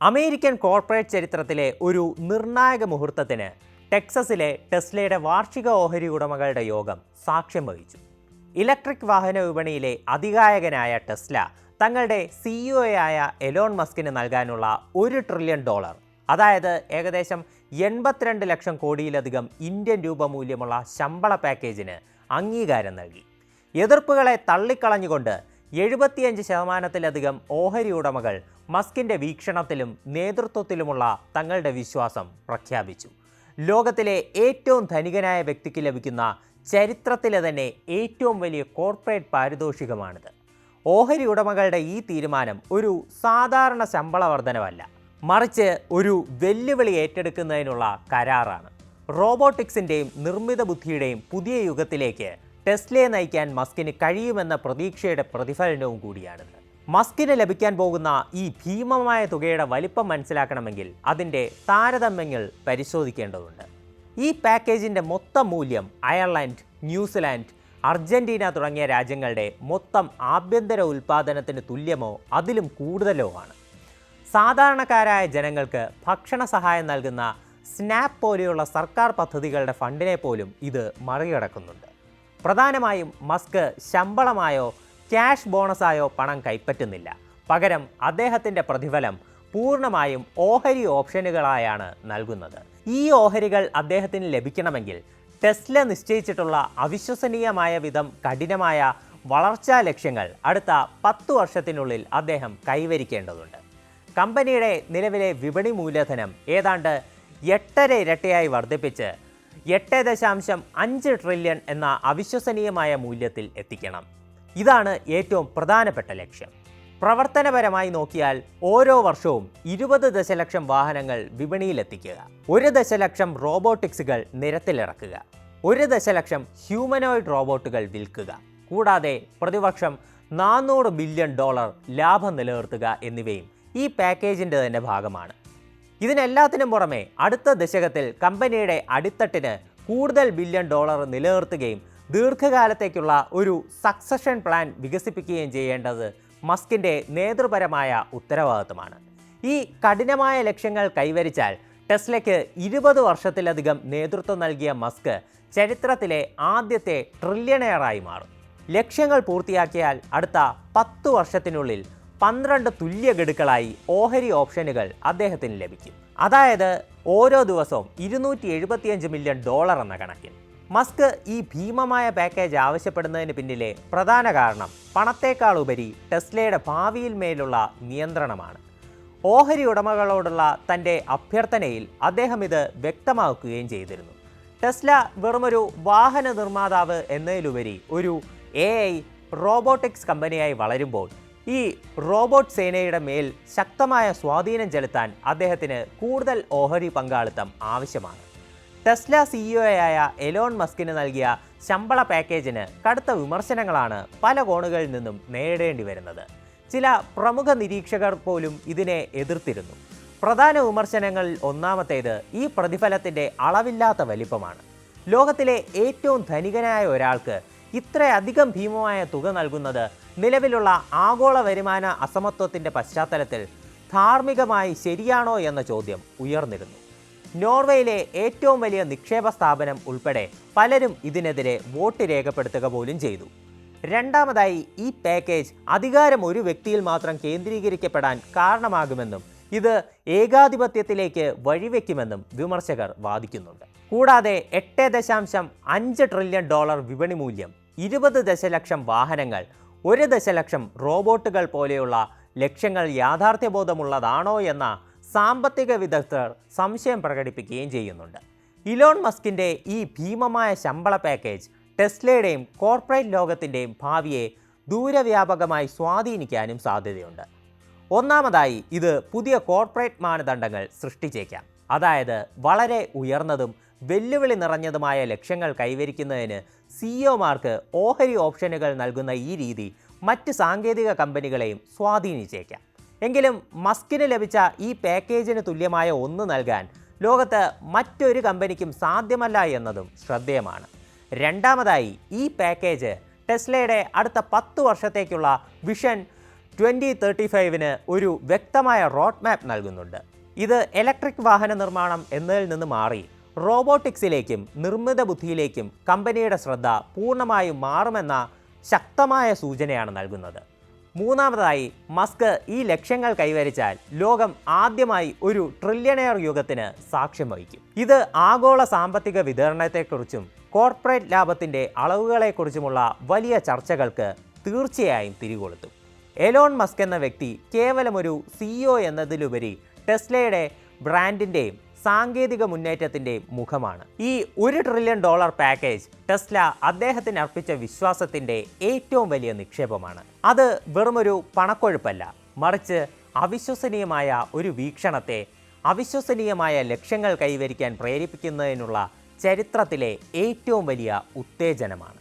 American corporate ചരിത്രത്തിലെ ഒരു നിർണായക മുഹൂർത്തത്തിന് ടെക്സസിലെ ടെസ്ലയുടെ വാർഷിക ഓഹരി ഉടമകളുടെ യോഗം സാക്ഷ്യം വഹിച്ചു. ഇലക്ട്രിക് വാഹന വിപണിയിലെ അതികായകനായ ടെസ്ല തങ്ങളുടെ സിഇഒയായ എലോൺ മസ്കിന് നൽകാനുള്ള ഒരു ട്രില്യൺ ഡോളർ അതായത് ഏകദേശം എൺപത്തിരണ്ട് ലക്ഷം കോടിയിലധികം ഇന്ത്യൻ രൂപ മൂല്യമുള്ള ശമ്പള പാക്കേജിന് അംഗീകാരം നൽകി. എതിർപ്പുകളെ തള്ളിക്കളഞ്ഞുകൊണ്ട് എഴുപത്തിയഞ്ച് ശതമാനത്തിലധികം ഓഹരി ഉടമകൾ മസ്കിന്റെ വീക്ഷണത്തിലും നേതൃത്വത്തിലുമുള്ള തങ്ങളുടെ വിശ്വാസം പ്രഖ്യാപിച്ചു. ലോകത്തിലെ ഏറ്റവും ധനികനായ വ്യക്തിക്ക് ലഭിക്കുന്ന ചരിത്രത്തിലെ തന്നെ ഏറ്റവും വലിയ കോർപ്പറേറ്റ് പാരിതോഷികമാണിത്. ഓഹരി ഉടമകളുടെ ഈ തീരുമാനം ഒരു സാധാരണ ശമ്പള വർധനവല്ല. മറിച്ച് ഒരു വെല്ലുവിളി ഏറ്റെടുക്കുന്നതിനുള്ള കരാറാണ്. റോബോട്ടിക്സിന്റെയും നിർമ്മിത ബുദ്ധിയുടെയും പുതിയ യുഗത്തിലേക്ക് ടെസ്ലയെ നയിക്കാൻ മസ്കിന് കഴിയുമെന്ന പ്രതീക്ഷയുടെ പ്രതിഫലനവും കൂടിയാണിത്. മസ്കിന് ലഭിക്കാൻ പോകുന്ന ഈ ഭീമമായ തുകയുടെ വലിപ്പം മനസ്സിലാക്കണമെങ്കിൽ അതിന്റെ താരതമ്യങ്ങൾ പരിശോധിക്കേണ്ടതുണ്ട്. ഈ പാക്കേജിന്റെ മൊത്തം മൂല്യം അയർലൻഡ് ന്യൂസിലാൻഡ് അർജന്റീന തുടങ്ങിയ രാജ്യങ്ങളുടെ മൊത്തം ആഭ്യന്തര ഉൽപ്പാദനത്തിന് തുല്യമോ അതിലും കൂടുതലോ ആണ്. സാധാരണക്കാരായ ജനങ്ങൾക്ക് ഭക്ഷണ സഹായം നൽകുന്ന സ്നാപ്പ് പോലെയുള്ള സർക്കാർ പദ്ധതികളുടെ ഫണ്ടിനെ പോലും ഇത് മറികടക്കുന്നുണ്ട്. പ്രധാനമായും മസ്ക് ശമ്പളമായോ ക്യാഷ് ബോണസായോ പണം കൈപ്പറ്റുന്നില്ല. പകരം അദ്ദേഹത്തിന്റെ പ്രതിഫലം പൂർണമായും ഓഹരി ഓപ്ഷനുകളായാണ് നൽകുന്നത്. ഈ ഓഹരികൾ അദ്ദേഹത്തിന് ലഭിക്കണമെങ്കിൽ ടെസ്ല നിശ്ചയിച്ചിട്ടുള്ള അവിശ്വസനീയമായ വിധം കഠിനമായ വളർച്ചാ ലക്ഷ്യങ്ങൾ അടുത്ത പത്തു വർഷത്തിനുള്ളിൽ അദ്ദേഹം കൈവരിക്കേണ്ടതുണ്ട്. കമ്പനിയുടെ നിലവിലെ വിപണി മൂലധനം ഏതാണ്ട് എട്ടര ഇരട്ടിയായി വർദ്ധിപ്പിച്ച് എട്ട് ദശാംശം അഞ്ച് ട്രില്യൺ എന്ന അവിശ്വസനീയമായ മൂല്യത്തിൽ എത്തിക്കണം. ഇതാണ് ഏറ്റവും പ്രധാനപ്പെട്ട ലക്ഷ്യം. പ്രവർത്തനപരമായി നോക്കിയാൽ ഓരോ വർഷവും ഇരുപത് ദശലക്ഷം വാഹനങ്ങൾ വിപണിയിലെത്തിക്കുക. ഒരു ദശലക്ഷം റോബോട്ടിക്സുകൾ നിരത്തിലിറക്കുക. ഒരു ദശലക്ഷം ഹ്യൂമനോയിഡ് റോബോട്ടുകൾ വിൽക്കുക. കൂടാതെ പ്രതിവർഷം നാനൂറ് ബില്യൺ ഡോളർ ലാഭം നിലനിർത്തുക എന്നിവയും ഈ പാക്കേജിന്റെ തന്നെ ഭാഗമാണ്. ഇതിനെല്ലാത്തിനും പുറമെ അടുത്ത ദശകത്തിൽ കമ്പനിയുടെ അടിത്തട്ടിന് കൂടുതൽ ബില്യൺ ഡോളർ നിലനിർത്തുകയും ദീർഘകാലത്തേക്കുള്ള ഒരു സക്സഷൻ പ്ലാൻ വികസിപ്പിക്കുകയും ചെയ്യേണ്ടത് മസ്കിന്റെ നേതൃപരമായ ഉത്തരവാദിത്തമാണ്. ഈ കഠിനമായ ലക്ഷ്യങ്ങൾ കൈവരിച്ചാൽ ടെസ്ലയ്ക്ക് ഇരുപത് വർഷത്തിലധികം നേതൃത്വം നൽകിയ മസ്ക് ചരിത്രത്തിലെ ആദ്യത്തെ ട്രില്യണയറായി മാറും. ലക്ഷ്യങ്ങൾ പൂർത്തിയാക്കിയാൽ അടുത്ത പത്തു വർഷത്തിനുള്ളിൽ പന്ത്രണ്ട് തുല്യ ഗഡുക്കളായി ഓഹരി ഓപ്ഷനുകൾ അദ്ദേഹത്തിന് ലഭിക്കും. അതായത് ഓരോ ദിവസവും ഇരുന്നൂറ്റി മില്യൺ ഡോളർ എന്ന കണക്കിൽ. മസ്ക് ഈ ഭീമമായ പാക്കേജ് ആവശ്യപ്പെടുന്നതിന് പിന്നിലെ പ്രധാന കാരണം പണത്തേക്കാൾ ഉപരി ടെസ്ലയുടെ ഭാവിയിൽ മേലുള്ള നിയന്ത്രണമാണ്. ഓഹരി ഉടമകളോടുള്ള തന്റെ അഭ്യർത്ഥനയിൽ അദ്ദേഹം ഇത് വ്യക്തമാക്കുകയും ചെയ്തിരുന്നു. ടെസ്ല വെറുമൊരു വാഹന നിർമ്മാതാവ് എന്നതിലുപരി ഒരു എ ഐ റോബോട്ടിക്സ് കമ്പനിയായി വളരുമ്പോൾ ഈ റോബോട്ട് സേനയുടെ മേൽ ശക്തമായ സ്വാധീനം ചെലുത്താൻ അദ്ദേഹത്തിന് കൂടുതൽ ഓഹരി പങ്കാളിത്തം ആവശ്യമാണ്. ടെസ്ല സിഇഒയായ എലോൺ മസ്കിന് നൽകിയ ശമ്പള പാക്കേജിന് കടുത്ത വിമർശനങ്ങളാണ് പല കോണുകളിൽ നിന്നും നേരിടേണ്ടി വരുന്നത്. ചില പ്രമുഖ നിരീക്ഷകർ പോലും ഇതിനെ എതിർത്തിരുന്നു. പ്രധാന വിമർശനങ്ങളിൽ ഒന്നാമത്തേത് ഈ പ്രതിഫലത്തിന്റെ അളവില്ലാത്ത വലിപ്പമാണ്. ലോകത്തിലെ ഏറ്റവും ധനികനായ ഒരാൾക്ക് ഇത്രയധികം ഭീമമായ തുക നൽകുന്നത് നിലവിലുള്ള ആഗോള വരുമാന അസമത്വത്തിന്റെ പശ്ചാത്തലത്തിൽ ധാർമ്മികമായി ശരിയാണോ എന്ന ചോദ്യം ഉയർന്നിരുന്നു. നോർവേയിലെ ഏറ്റവും വലിയ നിക്ഷേപ സ്ഥാപനം ഉൾപ്പെടെ പലരും ഇതിനെതിരെ വോട്ട് രേഖപ്പെടുത്തുക പോലും ചെയ്തു. രണ്ടാമതായി ഈ പാക്കേജ് അധികാരം ഒരു വ്യക്തിയിൽ മാത്രം കേന്ദ്രീകരിക്കപ്പെടാൻ കാരണമാകുമെന്നും ഇത് ഏകാധിപത്യത്തിലേക്ക് വഴിവെക്കുമെന്നും വിമർശകർ വാദിക്കുന്നുണ്ട്. കൂടാതെ എട്ട് ദശാംശം അഞ്ച് ട്രില്യൺ ഡോളർ വിപണി മൂല്യം ഇരുപത് ദശലക്ഷം വാഹനങ്ങൾ ഒരു ദശലക്ഷം റോബോട്ടുകൾ പോലെയുള്ള ലക്ഷ്യങ്ങൾ യാഥാർത്ഥ്യബോധമുള്ളതാണോ എന്ന സാമ്പത്തിക വിദഗ്ധർ സംശയം പ്രകടിപ്പിക്കുകയും ചെയ്യുന്നുണ്ട്. ഇലോൺ മസ്കിന്റെ ഈ ഭീമമായ ശമ്പള പാക്കേജ് ടെസ്ലയുടെയും കോർപ്പറേറ്റ് ലോകത്തിന്റെയും ഭാവിയെ ദൂരവ്യാപകമായി സ്വാധീനിക്കാനും സാധ്യതയുണ്ട്. ഒന്നാമതായി ഇത് പുതിയ കോർപ്പറേറ്റ് മാനദണ്ഡങ്ങൾ സൃഷ്ടിച്ചേക്കാം. അതായത് വളരെ ഉയർന്നതും വെല്ലുവിളി നിറഞ്ഞതുമായ ലക്ഷ്യങ്ങൾ കൈവരിക്കുന്നതിന് സിഇഒമാർക്ക് ഓഹരി ഓപ്ഷനുകൾ നൽകുന്ന ഈ രീതി മറ്റ് സാങ്കേതിക കമ്പനികളെയും സ്വാധീനിച്ചേക്കാം. എങ്കിലും മസ്കിന് ലഭിച്ച ഈ പാക്കേജിന് തുല്യമായ ഒന്ന് നൽകാൻ ലോകത്ത് മറ്റൊരു കമ്പനിക്കും സാധ്യമല്ല എന്നതും ശ്രദ്ധേയമാണ്. രണ്ടാമതായി ഈ പാക്കേജ് ടെസ്ലയുടെ അടുത്ത പത്ത് വർഷത്തേക്കുള്ള വിഷൻ ട്വന്റി തേർട്ടി ഫൈവിന് ഒരു വ്യക്തമായ റോഡ് മാപ്പ് നൽകുന്നുണ്ട്. ഇത് ഇലക്ട്രിക് വാഹന നിർമ്മാണം എന്നതിൽ നിന്ന് മാറി റോബോട്ടിക്സിലേക്കും നിർമ്മിത ബുദ്ധിയിലേക്കും കമ്പനിയുടെ ശ്രദ്ധ പൂർണമായും മാറുമെന്ന ശക്തമായ സൂചനയാണ് നൽകുന്നത്. മൂന്നാമതായി മസ്ക് ഈ ലക്ഷ്യങ്ങൾ കൈവരിച്ചാൽ ലോകം ആദ്യമായി ഒരു ട്രില്യണയർ യുഗത്തിന് സാക്ഷ്യം വഹിക്കും. ഇത് ആഗോള സാമ്പത്തിക വിതരണത്തെക്കുറിച്ചും കോർപ്പറേറ്റ് ലാഭത്തിന്റെ അളവുകളെക്കുറിച്ചുമുള്ള വലിയ ചർച്ചകൾക്ക് തീർച്ചയായും തിരികൊളുത്തും. എലോൺ മസ്ക് എന്ന വ്യക്തി കേവലം ഒരു സിഇഒ എന്നതിലുപരി ടെസ്ലയുടെ ബ്രാൻഡിന്റെയും സാങ്കേതിക മുന്നേറ്റത്തിന്റെ മുഖമാണ്. ഈ ഒരു ട്രില്യൺ ഡോളർ പാക്കേജ് ടെസ്ല അദ്ദേഹത്തിന് അർപ്പിച്ച വിശ്വാസത്തിന്റെ ഏറ്റവും വലിയ നിക്ഷേപമാണ്. അത് വെറുമൊരു പണക്കൊഴുപ്പല്ല മറിച്ച് അവിശ്വസനീയമായ ഒരു വീക്ഷണത്തെ അവിശ്വസനീയമായ ലക്ഷ്യങ്ങൾ കൈവരിക്കാൻ പ്രേരിപ്പിക്കുന്നതിനുള്ള ചരിത്രത്തിലെ ഏറ്റവും വലിയ ഉത്തേജനമാണ്.